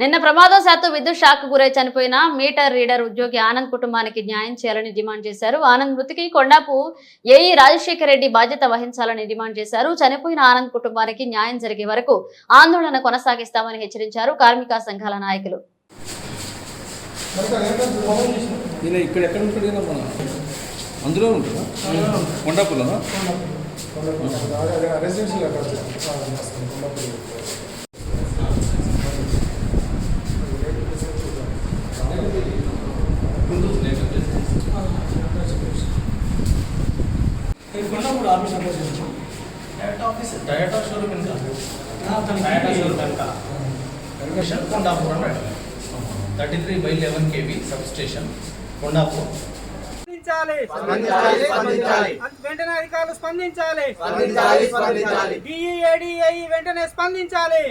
నిన్న ప్రమాదవశాత్తు విద్యుత్ షాక్ గురై చనిపోయిన మీటర్ రీడర్ ఉద్యోగి ఆనంద్ కుటుంబానికి న్యాయం చేయాలని డిమాండ్ చేశారు. ఆనంద్ మృతికి కొండాపు ఏఈ రాజశేఖర రెడ్డి బాధ్యత వహించాలని డిమాండ్ చేశారు. చనిపోయిన ఆనంద్ కుటుంబానికి న్యాయం జరిగే వరకు ఆందోళన కొనసాగిస్తామని హెచ్చరించారు కార్మిక సంఘాల నాయకులు. ఇక్కడ ఎక్కడ అందులో ఉంటుందా రెసిడెన్షియల్ అక్కడ కొండమూడు ఆఫీస్ అడ్రస్ చెప్పు. డైరెక్ట్ ఆఫీస్ డైరెక్ట్ షోరూమ్ ఇంకా డైరెక్ట్ షోరూమ్ వెనక స్టేషన్ కొండాపూర్ అని thirty three by eleven KB sub station Kondapur స్పందించాలి. వెంటనే అధికారులు స్పందించాలి. డిఈఏడిఐ వెంటనే స్పందించాలి.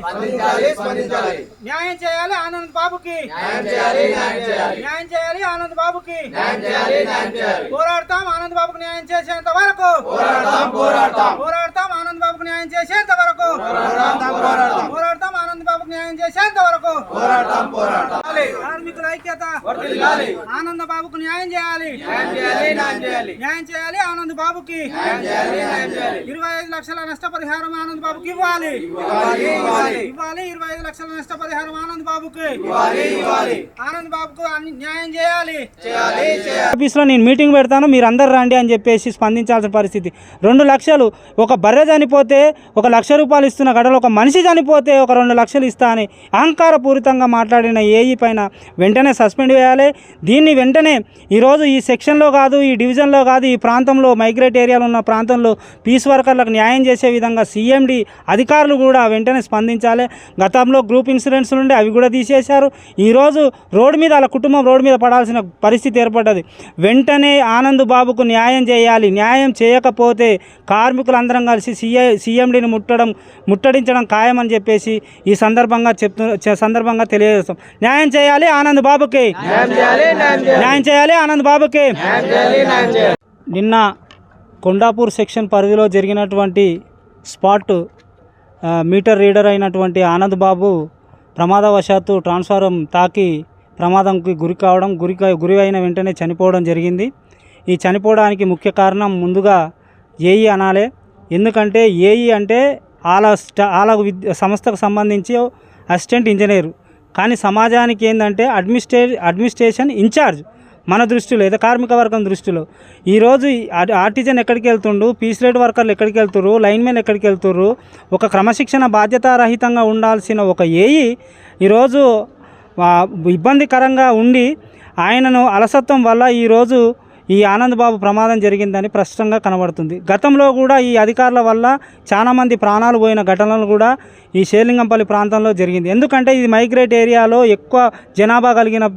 న్యాయం చేయాలి ఆనంద్ బాబుకి. న్యాయం చేయాలి ఆనంద్ బాబుకి. పోరాడతాం ఆనంద్ బాబుకు న్యాయం చేసేంత వరకు. పోరాడతాం ఆనంద్ బాబుకు న్యాయం చేసేంత వరకు. పోరాడతాం ఆనంద్ బాబుకు న్యాయం చేసేంత వరకు. పోరాడతాం పోరాడతాం. ఐక్యత. ఆనంద్ బాబుకు న్యాయం చేయాలి. న్యాయం చేయాలి ఆనంద్ బాబుకి ఇరవై ఐదు లక్షల నష్టపరిహారం ఆనంద్ బాబుకి ఇవ్వాలి ఇవ్వాలి. ఇరవై ఐదు లక్షల నష్టపరిహారం ఆనంద్ బాబుకి ఇవ్వాలి ఇవ్వాలి. ఆనంద్ బాబుకు అన్ని న్యాయం చేయాలి చేయాలి చేయాలి ఆఫీస్లో నేను మీటింగ్ పెడతాను మీరు అందరు రండి అని చెప్పేసి స్పందించాల్సిన పరిస్థితి. రెండు లక్షలు ఒక బర్రె చనిపోతే ఒక లక్ష రూపాయలు ఇస్తున్న గడలో ఒక మనిషి చనిపోతే ఒక రెండు లక్షలు ఇస్తా అని అహంకారపూరితంగా మాట్లాడిన ఏఈ పైన వెంటనే సస్పెండ్ చేయాలి దీన్ని వెంటనే ఈరోజు ఈ సెక్షన్లో కాదు ఈ డివిజన్లో కాదు ఈ ప్రాంతంలో మైగ్రేట్ ఏరియాలో ఉన్న ప్రాంతంలో పీస్ వర్కర్లకు న్యాయం చేసే విధంగా సీఎండి అధికారులు కూడా వెంటనే స్పందించాలి. గతంలో గ్రూప్ ఇన్సూరెన్స్ నుండి అవి కూడా తీసేశారు. ఈరోజు రోడ్డు మీద వాళ్ళ కుటుంబం రోడ్డు మీద పడాల్సిన పరిస్థితి ఏర్పడ్డది. వెంటనే ఆనంద్ బాబుకు న్యాయం చేయాలి. న్యాయం చేయకపోతే కార్మికులందరం కలిసి సీఐ సీఎండిని ముట్టడం ముట్టడించడం ఖాయమని చెప్పేసి ఈ సందర్భంగా చెప్తూ సందర్భంగా తెలియజేస్తాం. న్యాయం చేయాలి ఆనంద్ బాబుకి. న్యాయం చేయాలి ఆనంద్ బాబుకి. నిన్న కొండాపూర్ సెక్షన్ పరిధిలో జరిగినటువంటి స్పాట్ మీటర్ రీడర్ అయినటువంటి ఆనంద్ బాబు ప్రమాదవశాత్తు ట్రాన్స్ఫారం తాకి ప్రమాదంకి గురి కావడం గురి గురి అయిన వెంటనే చనిపోవడం జరిగింది. ఈ చనిపోవడానికి ముఖ్య కారణం ముందుగా ఏఈ అనాలే. ఎందుకంటే ఏఈ అంటే ఆల స్టా ఆల విద్య సంస్థకు సంబంధించి అసిస్టెంట్ ఇంజనీర్. కానీ సమాజానికి ఏంటంటే అడ్మినిస్ట్రే అడ్మినిస్ట్రేషన్ ఇన్ఛార్జ్ మన దృష్టిలో లేదా కార్మిక వర్గం దృష్టిలో. ఈరోజు ఆర్టిజన్ ఎక్కడికి వెళ్తుండు పీస్ రేట్ వర్కర్లు ఎక్కడికి వెళ్తుర్రు లైన్మెన్ ఎక్కడికి వెళ్తుర్రు ఒక క్రమశిక్షణ బాధ్యతారహితంగా ఉండాల్సిన ఒక ఏఈ ఈరోజు ఇబ్బందికరంగా ఉండి ఆయనను అలసత్వం వల్ల ఈరోజు ఈ ఆనంద్ బాబు ప్రమాదం జరిగిందని స్పష్టంగా కనబడుతుంది. గతంలో కూడా ఈ అధికారుల వల్ల చాలామంది ప్రాణాలు పోయిన ఘటనలు కూడా ఈ శేలింగంపల్లి ప్రాంతంలో జరిగింది. ఎందుకంటే ఇది మైగ్రేట్ ఏరియాలో ఎక్కువ జనాభా కలిగిన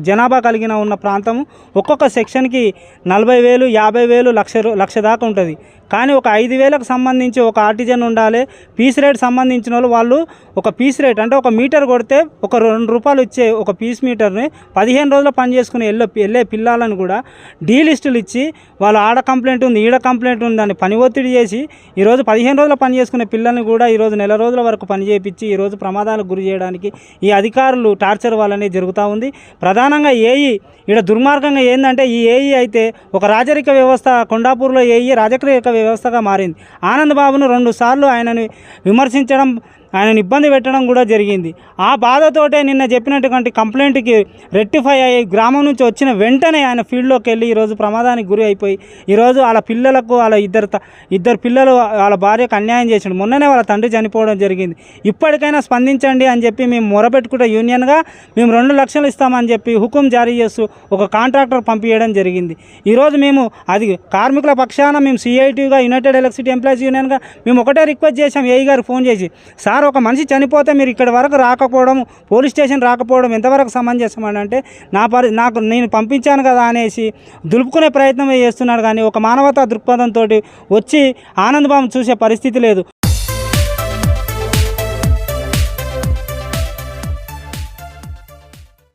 జనాభా కలిగిన ఉన్న ప్రాంతం. ఒక్కొక్క సెక్షన్కి నలభై వేలు యాభై వేలు లక్ష రూ- లక్ష దాకా ఉంటుంది. కానీ ఒక ఐదు వేలకు సంబంధించి ఒక ఆర్టిజన్ ఉండాలి. పీస్ రేట్ సంబంధించిన వాళ్ళు వాళ్ళు ఒక పీస్ రేట్ అంటే ఒక మీటర్ కొడితే ఒక రెండు రూపాయలు ఇచ్చే ఒక పీస్ మీటర్ని పదిహేను రోజులు పని చేసుకుని వెళ్ళే వెళ్ళే పిల్లలను కూడా డీ లిస్టులు ఇచ్చి వాళ్ళు ఆడ కంప్లైంట్ ఉంది ఈడ కంప్లైంట్ ఉంది అని పని ఒత్తిడి చేసి ఈరోజు పదిహేను రోజులు పని చేసుకునే పిల్లల్ని కూడా ఈరోజు నెల రోజుల వరకు పని చేయించి ఈరోజు ప్రమాదాలకు గురి చేయడానికి ఈ అధికారులు టార్చర్ వాళ్ళనే జరుగుతూ ఉంది. ప్రధానంగా ఏఈ ఈడ దుర్మార్గంగా ఏంటంటే ఈ ఏఈ అయితే ఒక రాజరిక వ్యవస్థ కొండాపూర్లో ఏఈ రాజరిక వ్యవస్థగా మారింది. ఆనంద్ బాబును రెండు సార్లు ఆయనని విమర్శించడం ఆయనను ఇబ్బంది పెట్టడం కూడా జరిగింది. ఆ బాధతోటే నిన్న చెప్పినటువంటి కంప్లైంట్కి రెక్టిఫై అయ్యి గ్రామం నుంచి వచ్చిన వెంటనే ఆయన ఫీల్డ్లోకి వెళ్ళి ఈరోజు ప్రమాదానికి గురి అయిపోయి ఈరోజు వాళ్ళ పిల్లలకు వాళ్ళ ఇద్దరు త- ఇద్దరు పిల్లలు వాళ్ళ భార్యకు అన్యాయం చేసిండు. మొన్ననే వాళ్ళ తండ్రి చనిపోవడం జరిగింది. ఇప్పటికైనా స్పందించండి అని చెప్పి మేము మొరపెట్టుకుంటే యూనియన్గా మేము రెండు లక్షలు ఇస్తామని చెప్పి హుకుం జారీ చేస్తూ ఒక కాంట్రాక్టర్ పంపించడం జరిగింది. ఈరోజు మేము అది కార్మికుల పక్షాన మేము సిఐటీగా యునైటెడ్ ఎలక్ట్రిసిటీ ఎంప్లాయీస్ యూనియన్గా మేము ఒకటే రిక్వెస్ట్ చేసాం ఏఈ గారు ఫోన్ చేసి సార్ ఒక మనిషి చనిపోతే మీరు ఇక్కడ వరకు రాకపోవడం పోలీస్ స్టేషన్ రాకపోవడం ఎంతవరకు సమంజసం అని అంటే నా పరి నాకు నేను పంపించాను కదా అనేసి దులుపుకునే ప్రయత్నం చేస్తున్నాడు. కానీ ఒక మానవతా దృక్పథంతో వచ్చి ఆనందబాబు చూసే పరిస్థితి లేదు.